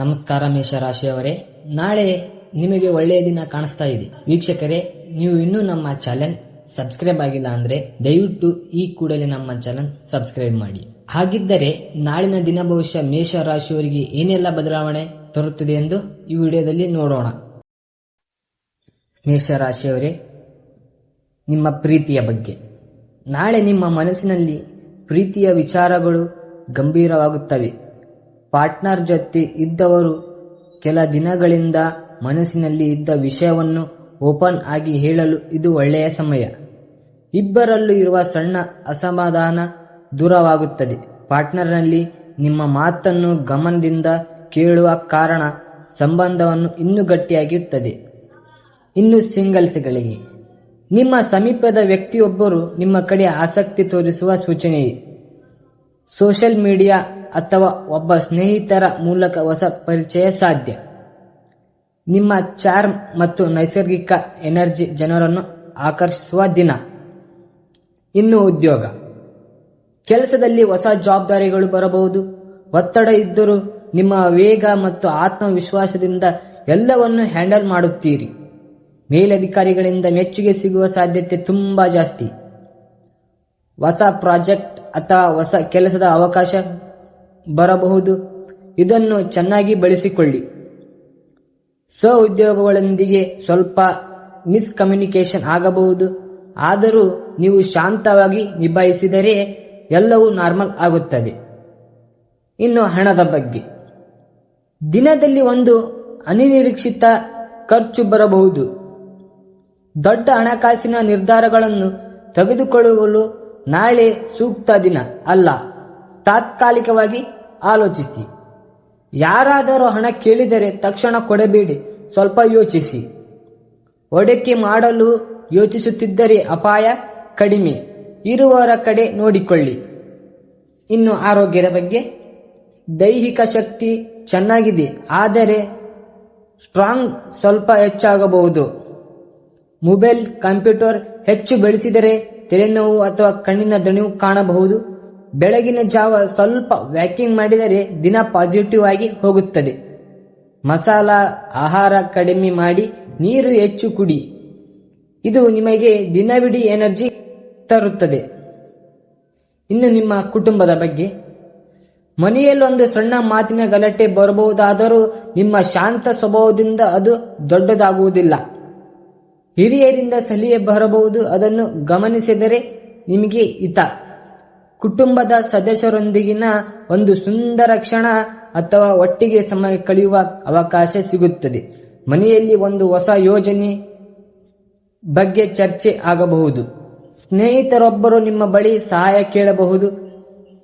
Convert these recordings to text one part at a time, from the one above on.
ನಮಸ್ಕಾರ ಮೇಷರಾಶಿಯವರೇ, ನಾಳೆ ನಿಮಗೆ ಒಳ್ಳೆಯ ದಿನ ಕಾಣಿಸ್ತಾ ಇದೆ. ವೀಕ್ಷಕರೇ, ನೀವು ಇನ್ನೂ ನಮ್ಮ ಚಾನೆಲ್ ಸಬ್ಸ್ಕ್ರೈಬ್ ಆಗಿಲ್ಲ ಅಂದ್ರೆ ದಯವಿಟ್ಟು ಈ ಕೂಡಲೇ ನಮ್ಮ ಚಾನೆಲ್ ಸಬ್ಸ್ಕ್ರೈಬ್ ಮಾಡಿ. ಹಾಗಿದ್ದರೆ ನಾಳಿನ ದಿನ ಭವಿಷ್ಯ ಮೇಷರಾಶಿಯವರಿಗೆ ಏನೆಲ್ಲ ಬದಲಾವಣೆ ತರುತ್ತದೆ ಎಂದು ಈ ವಿಡಿಯೋದಲ್ಲಿ ನೋಡೋಣ. ಮೇಷರಾಶಿಯವರೇ, ನಿಮ್ಮ ಪ್ರೀತಿಯ ಬಗ್ಗೆ. ನಾಳೆ ನಿಮ್ಮ ಮನಸ್ಸಿನಲ್ಲಿ ಪ್ರೀತಿಯ ವಿಚಾರಗಳು ಗಂಭೀರವಾಗುತ್ತವೆ. ಪಾರ್ಟ್ನರ್ ಜೊತೆ ಇದ್ದವರು ಕೆಲ ದಿನಗಳಿಂದ ಮನಸ್ಸಿನಲ್ಲಿ ಇದ್ದ ವಿಷಯವನ್ನು ಓಪನ್ ಆಗಿ ಹೇಳಲು ಇದು ಒಳ್ಳೆಯ ಸಮಯ. ಇಬ್ಬರಲ್ಲೂ ಇರುವ ಸಣ್ಣ ಅಸಮಾಧಾನ ದೂರವಾಗುತ್ತದೆ. ಪಾರ್ಟ್ನರ್ನಲ್ಲಿ ನಿಮ್ಮ ಮಾತನ್ನು ಗಮನದಿಂದ ಕೇಳುವ ಕಾರಣ ಸಂಬಂಧವನ್ನು ಇನ್ನೂ ಗಟ್ಟಿಯಾಗಿರುತ್ತದೆ. ಇನ್ನು ಸಿಂಗಲ್ಸ್ಗಳಿಗೆ. ನಿಮ್ಮ ಸಮೀಪದ ವ್ಯಕ್ತಿಯೊಬ್ಬರು ನಿಮ್ಮ ಕಡೆ ಆಸಕ್ತಿ ತೋರಿಸುವ ಸೂಚನೆ ಸೋಷಿಯಲ್ ಮೀಡಿಯಾ ಅಥವಾ ಒಬ್ಬ ಸ್ನೇಹಿತರ ಮೂಲಕ ಹೊಸ ಪರಿಚಯ ಸಾಧ್ಯ. ನಿಮ್ಮ ಚಾರ್ಮ್ ಮತ್ತು ನೈಸರ್ಗಿಕ ಎನರ್ಜಿ ಜನರನ್ನು ಆಕರ್ಷಿಸುವ ದಿನ. ಇನ್ನು ಉದ್ಯೋಗ. ಕೆಲಸದಲ್ಲಿ ಹೊಸ ಜವಾಬ್ದಾರಿಗಳು ಬರಬಹುದು. ಒತ್ತಡ ಇದ್ದರೂ ನಿಮ್ಮ ವೇಗ ಮತ್ತು ಆತ್ಮವಿಶ್ವಾಸದಿಂದ ಎಲ್ಲವನ್ನು ಹ್ಯಾಂಡಲ್ ಮಾಡುತ್ತೀರಿ. ಮೇಲಧಿಕಾರಿಗಳಿಂದ ಮೆಚ್ಚುಗೆ ಸಿಗುವ ಸಾಧ್ಯತೆ ತುಂಬಾ ಜಾಸ್ತಿ. ಹೊಸ ಪ್ರಾಜೆಕ್ಟ್ ಅಥವಾ ಹೊಸ ಕೆಲಸದ ಅವಕಾಶ ಬರಬಹುದು. ಇದನ್ನು ಚೆನ್ನಾಗಿ ಬಳಸಿಕೊಳ್ಳಿ. ಸ್ವ ಉದ್ಯೋಗಗಳೊಂದಿಗೆ ಸ್ವಲ್ಪ ಮಿಸ್ಕಮ್ಯುನಿಕೇಶನ್ ಆಗಬಹುದು. ಆದರೂ ನೀವು ಶಾಂತವಾಗಿ ನಿಭಾಯಿಸಿದರೆ ಎಲ್ಲವೂ ನಾರ್ಮಲ್ ಆಗುತ್ತದೆ. ಇನ್ನು ಹಣದ ಬಗ್ಗೆ. ದಿನದಲ್ಲಿ ಒಂದು ಅನಿರೀಕ್ಷಿತ ಖರ್ಚು ಬರಬಹುದು. ದೊಡ್ಡ ಹಣಕಾಸಿನ ನಿರ್ಧಾರಗಳನ್ನು ತೆಗೆದುಕೊಳ್ಳಲು ನಾಳೆ ಸೂಕ್ತ ದಿನ ಅಲ್ಲ. ತಾತ್ಕಾಲಿಕವಾಗಿ ಆಲೋಚಿಸಿ. ಯಾರಾದರೂ ಹಣ ಕೇಳಿದರೆ ತಕ್ಷಣ ಕೊಡಬೇಡಿ, ಸ್ವಲ್ಪ ಯೋಚಿಸಿ. ಒಡಕೆ ಮಾಡಲು ಯೋಚಿಸುತ್ತಿದ್ದರೆ ಅಪಾಯ ಕಡಿಮೆ. ಇರುವವರ ಕಡೆ ನೋಡಿಕೊಳ್ಳಿ. ಇನ್ನು ಆರೋಗ್ಯದ ಬಗ್ಗೆ, ದೈಹಿಕ ಶಕ್ತಿ ಚೆನ್ನಾಗಿದೆ, ಆದರೆ ಸ್ಟ್ರಾಂಗ್ ಸ್ವಲ್ಪ ಹೆಚ್ಚಾಗಬಹುದು. ಮೊಬೈಲ್, ಕಂಪ್ಯೂಟರ್ ಹೆಚ್ಚು ಬೆಳೆಸಿದರೆ ತಲೆನೋವು ಅಥವಾ ಕಣ್ಣಿನ ದಣಿವು ಕಾಣಬಹುದು. ಬೆಳಗಿನ ಜಾವ ಸ್ವಲ್ಪ ವ್ಯಾಕಿಂಗ್ ಮಾಡಿದರೆ ದಿನ ಪಾಸಿಟಿವ್ ಆಗಿ ಹೋಗುತ್ತದೆ. ಮಸಾಲ, ಆಹಾರ ಕಡಿಮೆ ಮಾಡಿ ನೀರು ಹೆಚ್ಚು ಕುಡಿ. ಇದು ನಿಮಗೆ ದಿನವಿಡೀ ಎನರ್ಜಿ ತರುತ್ತದೆ. ಇನ್ನು ನಿಮ್ಮ ಕುಟುಂಬದ ಬಗ್ಗೆ. ಮನೆಯಲ್ಲೊಂದು ಸಣ್ಣ ಮಾತಿನ ಗಲಾಟೆ ಬರಬಹುದಾದರೂ ನಿಮ್ಮ ಶಾಂತ ಸ್ವಭಾವದಿಂದ ಅದು ದೊಡ್ಡದಾಗುವುದಿಲ್ಲ. ಹಿರಿಯರಿಂದ ಸಲಿಯೆ ಬರಬಹುದು, ಅದನ್ನು ಗಮನಿಸಿದರೆ ನಿಮಗೆ ಹಿತ. ಕುಟುಂಬದ ಸದಸ್ಯರೊಂದಿಗಿನ ಒಂದು ಸುಂದರ ಕ್ಷಣ ಅಥವಾ ಒಟ್ಟಿಗೆ ಸಮಯ ಕಳೆಯುವ ಅವಕಾಶ ಸಿಗುತ್ತದೆ. ಮನೆಯಲ್ಲಿ ಒಂದು ಹೊಸ ಯೋಜನೆ ಬಗ್ಗೆ ಚರ್ಚೆ ಆಗಬಹುದು. ಸ್ನೇಹಿತರೊಬ್ಬರು ನಿಮ್ಮ ಬಳಿ ಸಹಾಯ ಕೇಳಬಹುದು.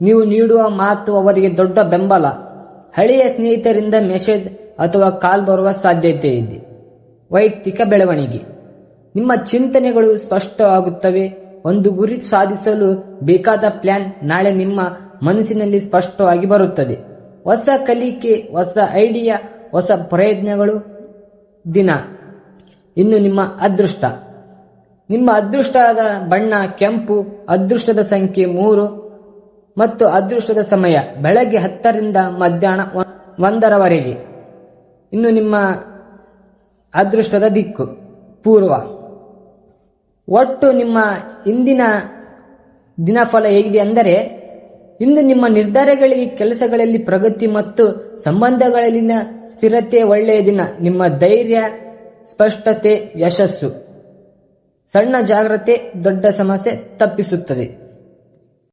ನೀವು ನೀಡುವ ಮಾತು ಅವರಿಗೆ ದೊಡ್ಡ ಬೆಂಬಲ. ಹಳೆಯ ಸ್ನೇಹಿತರಿಂದ ಮೆಸೇಜ್ ಅಥವಾ ಕಾಲ್ ಬರುವ ಸಾಧ್ಯತೆ ಇದೆ. ವೈಯಕ್ತಿಕ ಬೆಳವಣಿಗೆ. ನಿಮ್ಮ ಚಿಂತನೆಗಳು ಸ್ಪಷ್ಟವಾಗುತ್ತವೆ. ಒಂದು ಗುರಿ ಸಾಧಿಸಲು ಬೇಕಾದ ಪ್ಲಾನ್ ನಾಳೆ ನಿಮ್ಮ ಮನಸ್ಸಿನಲ್ಲಿ ಸ್ಪಷ್ಟವಾಗಿ ಬರುತ್ತದೆ. ಹೊಸ ಕಲಿಕೆ, ಹೊಸ ಐಡಿಯಾ, ಹೊಸ ಪ್ರಯತ್ನಗಳು. ದಿನ. ಇನ್ನು ನಿಮ್ಮ ಅದೃಷ್ಟ. ನಿಮ್ಮ ಅದೃಷ್ಟದ ಬಣ್ಣ ಕೆಂಪು, ಅದೃಷ್ಟದ ಸಂಖ್ಯೆ ಮೂರು ಮತ್ತು ಅದೃಷ್ಟದ ಸಮಯ ಬೆಳಗ್ಗೆ ಹತ್ತರಿಂದ ಮಧ್ಯಾಹ್ನ ಒಂದರವರೆಗೆ. ಇನ್ನು ನಿಮ್ಮ ಅದೃಷ್ಟದ ದಿಕ್ಕು. ಪೂರ್ವ. ಒಟ್ಟು ನಿಮ್ಮ ಇಂದಿನ ದಿನಫಲ ಹೇಗಿದೆ ಅಂದರೆ, ಇಂದು ನಿಮ್ಮ ನಿರ್ಧಾರಗಳಿಗೆ, ಕೆಲಸಗಳಲ್ಲಿ ಪ್ರಗತಿ ಮತ್ತು ಸಂಬಂಧಗಳಲ್ಲಿನ ಸ್ಥಿರತೆ ಒಳ್ಳೆಯ ದಿನ. ನಿಮ್ಮ ಧೈರ್ಯ, ಸ್ಪಷ್ಟತೆ, ಯಶಸ್ಸು. ಸಣ್ಣ ಜಾಗ್ರತೆ, ದೊಡ್ಡ ಸಮಸ್ಯೆ ತಪ್ಪಿಸುತ್ತದೆ.